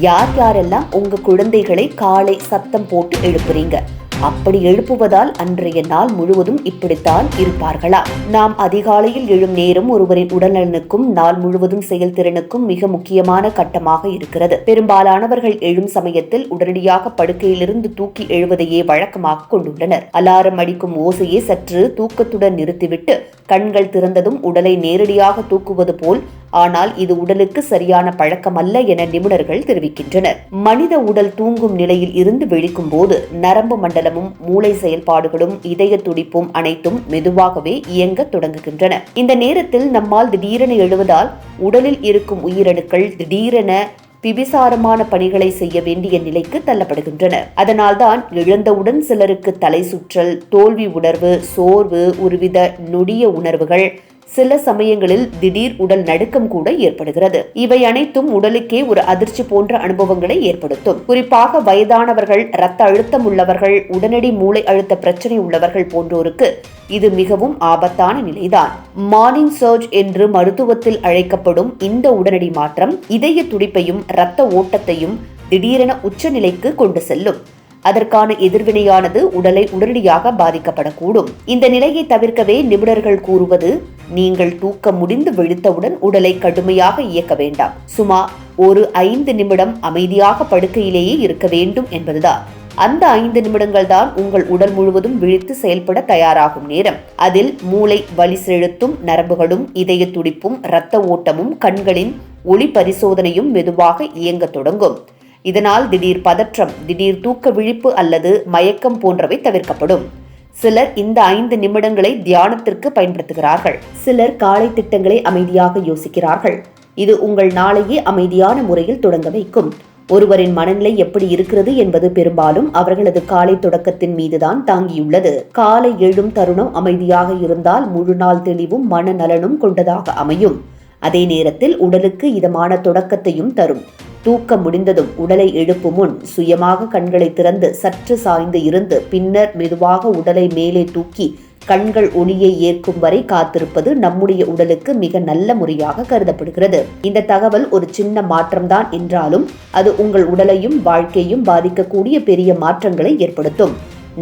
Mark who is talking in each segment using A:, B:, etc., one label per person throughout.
A: யார் யாரெல்லாம் உங்க குழந்தைகளை காலை சத்தம் போட்டு எழுப்புறீங்க? அப்படி எழுப்புவதால் அன்றைய நாள் முழுவதும் இப்படித்தான் இருப்பார்களா? நாம் அதிகாலையில் எழும் நேரம் ஒருவரின் உடல்நலனுக்கும் நாள் முழுவதும் செயல்திறனுக்கும் மிக முக்கியமான கட்டமாக இருக்கிறது. பெரும்பாலானவர்கள் எழும் சமயத்தில் உடனடியாக படுக்கையிலிருந்து தூக்கி எழுவதையே வழக்கமாக கொண்டுள்ளனர். அலாரம் அடிக்கும் ஓசையை சற்று தூக்கத்துடன் நிறுத்திவிட்டு கண்கள் திறந்ததும் உடலை நேரடியாக தூக்குவது போல் ஆனால் இது உடலுக்கு சரியான பழக்கமல்ல என நிபுணர்கள் தெரிவிக்கின்றனர். மனித உடல் தூங்கும் நிலையில் இருந்து விழிக்கும் போது நரம்பு மண்டலமும் மூளை செயல்பாடுகளும் இதய துடிப்பும் அனைத்தும் மெதுவாகவே இயங்க தொடங்குகின்றன. இந்த நேரத்தில் நம்மால் திடீரென எழுவதால் உடலில் இருக்கும் உயிரணுக்கள் திடீரென பிபிசாரமான பணிகளை செய்ய வேண்டிய நிலைக்கு தள்ளப்படுகின்றன. அதனால்தான் எழுந்தவுடன் சிலருக்கு தலை சுற்றல் தோல்வி உணர்வு சோர்வு ஒருவித நொடிய உணர்வுகள் சில சமயங்களில் திடீர் உடல் நடுக்கம் கூட ஏற்படுகிறது. இவை அனைத்தும் உடலுக்கே ஒரு அதிர்ச்சி போன்ற அனுபவங்களை ஏற்படுத்தும். குறிப்பாக வயதானவர்கள் இரத்த அழுத்தம் உள்ளவர்கள் உடனடி மூளை அழுத்த பிரச்சனை உள்ளவர்கள் போன்றோருக்கு இது மிகவும் ஆபத்தான நிலைதான். மார்னிங் சர்ஜ் என்று மருத்துவத்தில் அழைக்கப்படும் இந்த உடனடி மாற்றம் இதய துடிப்பையும் இரத்த ஓட்டத்தையும் திடீரென உச்சநிலைக்கு கொண்டு செல்லும். அதற்கான எதிர்வினையானது உடலை உடனடியாக பாதிக்கப்படக்கூடும். இந்த நிலையை தவிர்க்கவே நிபுணர்கள் கூறுவது நீங்கள் தூக்கம் முடிந்து விழித்தவுடன் உடலை கடுமையாக இயக்க வேண்டாம். சுமா ஒரு ஐந்து நிமிடம் அமைதியாக படுக்கையிலேயே இருக்க வேண்டும் என்பதுதான். அந்த ஐந்து நிமிடங்கள் தான் உங்கள் உடல் முழுவதும் விழித்து செயல்பட தயாராகும் நேரம். அதில் மூளை வலி செலுத்தும் நரம்புகளும் இதய துடிப்பும் இரத்த ஓட்டமும் கண்களின் ஒளி பரிசோதனையும் மெதுவாக இயங்க தொடங்கும். இதனால் திடீர் பதற்றம் திடீர் தூக்க விழிப்பு அல்லது மயக்கம் போன்றவை தவிர்க்கப்படும். சிலர் இந்த ஐந்து நிமிடங்களை தியானத்திற்கு பயன்படுத்துகிறார்கள். சிலர் காலை திட்டங்களை அமைதியாக யோசிக்கிறார்கள். இது உங்கள் நாளையே அமைதியான முறையில் தொடங்க வைக்கும். ஒருவரின் மனநிலை எப்படி இருக்கிறது என்பது பெரும்பாலும் அவர்களது காலை தொடக்கத்தின் மீதுதான் தாங்கியுள்ளது. காலை எழும் தருணம் அமைதியாக இருந்தால் முழு நாள் தெளிவும் மனநலனும் கொண்டதாக அமையும். அதே நேரத்தில் உடலுக்கு இதமான தொடக்கத்தையும் தரும். தூக்கம் முடிந்ததும் உடலை எழுப்பும் முன் சுயமாக கண்களை திறந்து சற்று சாய்ந்து இருந்து பின்னர் மெதுவாக உடலை மேலே தூக்கி கண்கள் ஒளியை ஏற்கும் வரை காத்திருப்பது நம்முடைய உடலுக்கு மிக நல்ல முறையாக கருதப்படுகிறது. இந்த தகவல் ஒரு சின்ன மாற்றம்தான் என்றாலும் அது உங்கள் உடலையும் வாழ்க்கையும் பாதிக்கக்கூடிய பெரிய மாற்றங்களை ஏற்படுத்தும்.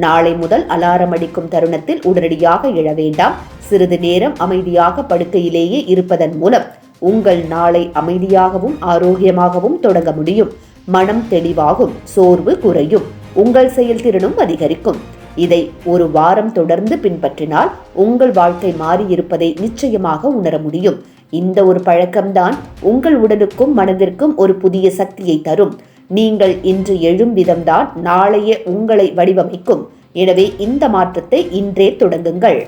A: நாளை முதல் அலாரம் அடிக்கும் தருணத்தில் உடனடியாக எழ வேண்டாம். சிறிது நேரம் அமைதியாக படுக்கையிலேயே இருப்பதன் மூலம் உங்கள் நாளை அமைதியாகவும் ஆரோக்கியமாகவும் தொடங்க முடியும். மனம் தெளிவாகும் சோர்வு குறையும் உங்கள் செயல்திறனும் அதிகரிக்கும். இதை ஒரு வாரம் தொடர்ந்து பின்பற்றினால் உங்கள் வாழ்க்கை மாறியிருப்பதை நிச்சயமாக உணர முடியும். இந்த ஒரு பழக்கம்தான் உங்கள் உடலுக்கும் மனதிற்கும் ஒரு புதிய சக்தியை தரும். நீங்கள் இன்று எழும் விதம்தான் நாளைய உங்களை வடிவமைக்கும். எனவே இந்த மாற்றத்தை இன்றே தொடங்குங்கள்.